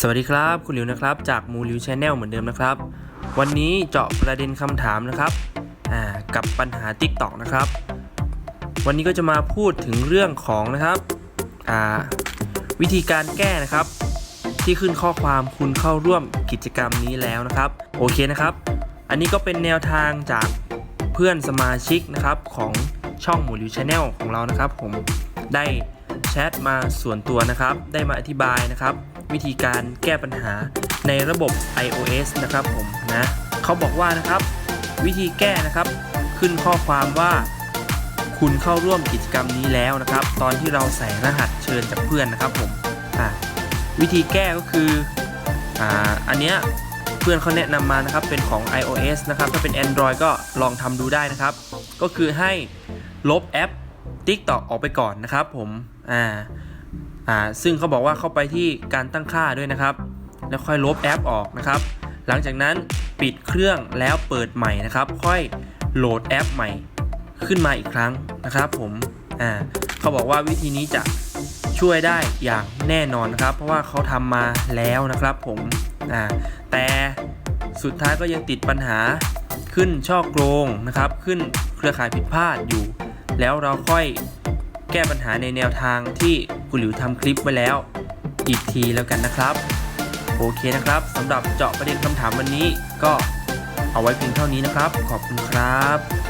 สวัสดีครับ คุณหลิวนะครับ จากมูลิวชาแนลเหมือนเดิมนะครับ วันนี้เจาะประเด็นคำถามนะครับกับปัญหา TikTok นะครับ วันนี้ก็จะมาพูดถึงเรื่องของนะครับวิธีการแก้นะครับ ที่ขึ้นข้อความคุณเข้าร่วมกิจกรรมนี้แล้วนะครับ โอเคนะครับ อันนี้ก็เป็นแนวทางจากเพื่อนสมาชิกนะครับของช่องหมูลิวชาแนลของเรานะครับ ผมได้แชทมาส่วนตัวนะครับ ได้มาอธิบายนะครับ วิธีการแก้ปัญหาในระบบ iOS นะครับผมนะเขาบอกว่านะครับ วิธีแก้นะครับ ขึ้นข้อความว่า คุณเข้าร่วมกิจกรรมนี้แล้วนะครับ ตอนที่เราใส่รหัสเชิญจากเพื่อนนะครับผมอ่าวิธีแก้ก็คืออ่าอันเนี้ยเพื่อนเขาแนะนำมานะครับเป็นของ iOS นะครับ ถ้าเป็น Android ก็ลองทำดูได้นะครับ ก็คือให้ลบแอป TikTok ออกไปก่อนนะครับผมอ่า อ่าซึ่งเขาบอกว่าเข้าไปที่การตั้งค่าด้วยนะครับ แล้วค่อยลบแอปออกนะครับ หลังจากนั้นปิดเครื่องแล้วเปิดใหม่นะครับ ค่อยโหลดแอปใหม่ขึ้นมาอีกครั้งนะครับ ผมอ่าเขาบอกว่าวิธีนี้จะช่วยได้อย่างแน่นอนนะครับ เพราะว่าเขาทำมาแล้วนะครับ ผมอ่าแต่สุดท้ายก็ยังติดปัญหาขึ้นช่อโกงนะครับ ขึ้นเครือข่ายผิดพลาดอยู่ แล้วเราค่อย แก้ปัญหาในแนวทางที่คุณหลิวทำคลิปไว้แล้ว อีกทีแล้วกันนะครับ โอเคนะครับสำหรับเจาะประเด็นคำถามวันนี้ก็เอาไว้เพียงเท่านี้นะครับ ขอบคุณครับ